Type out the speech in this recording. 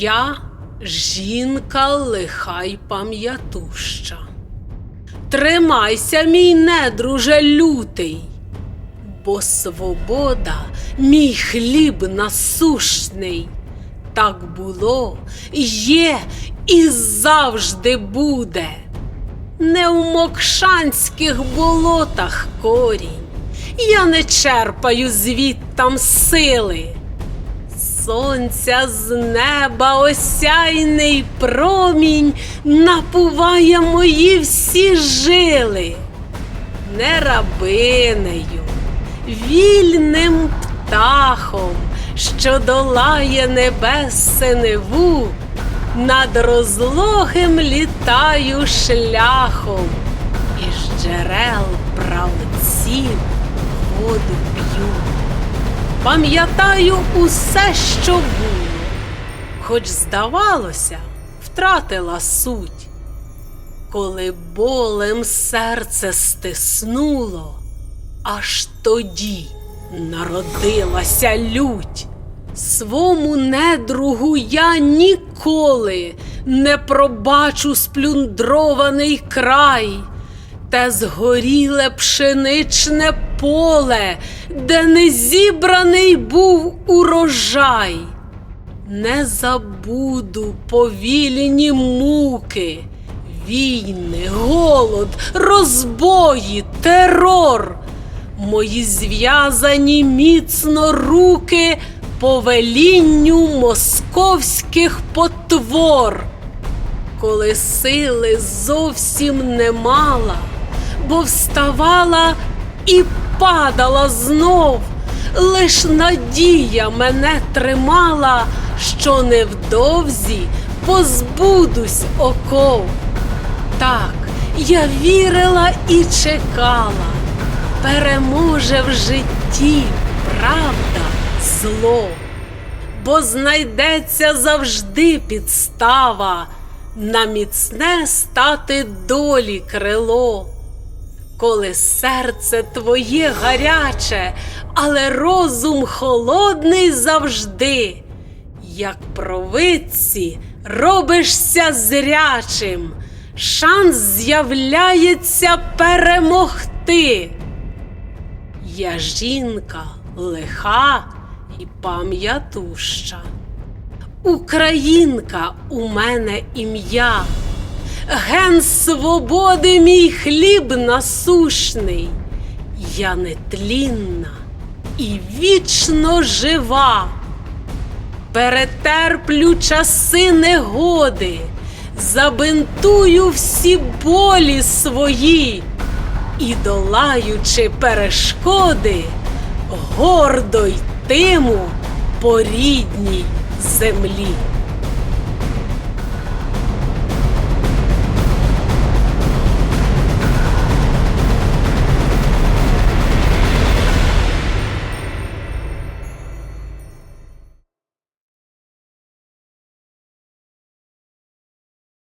Я жінка лиха й пам'ятуща. Тримайся, мій недруже лютий, бо свобода мій хліб насушний. Так було, є і завжди буде. Не в мокшанських болотах корінь, я не черпаю звідтам сили. Сонця з неба осяйний промінь напуває мої всі жили. Не рабинею, вільним птахом, що долає небес синеву, над розлогим літаю шляхом, із джерел правців воду п'ю. Пам'ятаю усе, що було, хоч, здавалося, втратила суть. Коли болем серце стиснуло, аж тоді народилася лють. Свому недругу я ніколи не пробачу сплюндрований край, те згоріле пшеничне поле, де не зібраний був урожай. Не забуду повільні муки, війни, голод, розбої, терор. Мої зв'язані міцно руки по велінню московських потвор. Коли сили зовсім не мала, бо вставала і падала знов, лиш надія мене тримала, що невдовзі позбудусь оков. Так, я вірила і чекала, переможе в житті правда зло, бо знайдеться завжди підстава на міцне стати долі крило. Коли серце твоє гаряче, але розум холодний завжди, як провидці робишся зрячим, шанс з'являється перемогти. Я жінка лиха і пам'ятуща. Українка у мене ім'я, ген свободи мій хліб насушний, я нетлінна і вічно жива, перетерплю часи негоди, забинтую всі болі свої і, долаючи перешкоди, гордо йтиму по рідній землі.